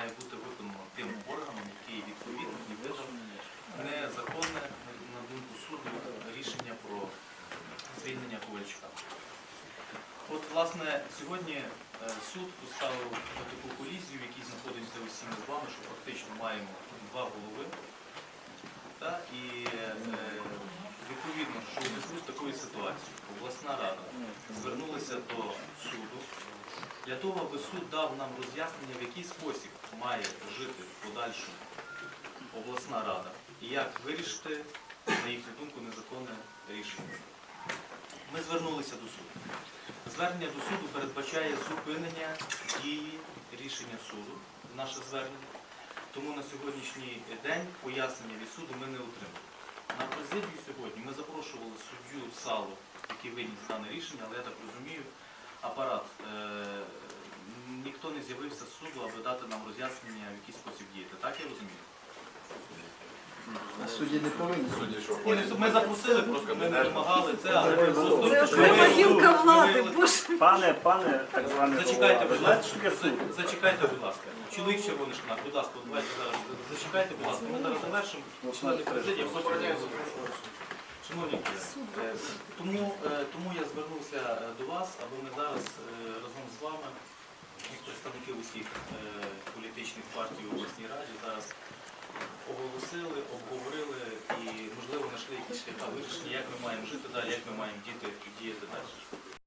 має бути виконано тим органом, який відповідно і видав незаконне, на думку суду, рішення про звільнення Ковальчука. От, власне, сьогодні е, суд поставив таку колізію, в якій знаходимося усі ми з вами, що фактично маємо два голови. Та, і е, відповідно, що у зв'язку з такою ситуацією обласна рада звернулася до суду для того, аби суд дав нам роз'яснення, в який спосіб має жити в подальшому обласна рада і як вирішити, на їхню думку, незаконне рішення. Ми звернулися до суду. Звернення до суду передбачає зупинення дії рішення суду, наше звернення. Тому на сьогоднішній день пояснення від суду ми не отримали. На президію сьогодні ми запрошували суддю Сало, який виніс дане рішення, але я так розумію, апарат е, ніхто не з'явився з суду, аби дати нам роз'яснення, в який спосіб діяти. Так я розумію? Судді не повинні. Ні, не. Ми запросили, просто ми не вимагали це, але ми просто Це окрема гілка влади, боже. Пане, пане, так званий Зачекайте, голова, будь знаєте, ласка. що таке суд? Зачекайте, будь ласка. Чоловік в червоних штанах, будь ласка, давайте зараз. Зачекайте, будь ласка. Ми зараз завершимо. Члени президії, я хочу Шановні колеги, е, тому, е, тому я звернувся е, до вас, аби ми зараз разом з вами, як представники усіх політичних партій у обласній раді, зараз оголосили, обговорили і, можливо, знайшли якісь шляхи вирішення, як ми маємо жити далі, як ми маємо діяти, діяти далі.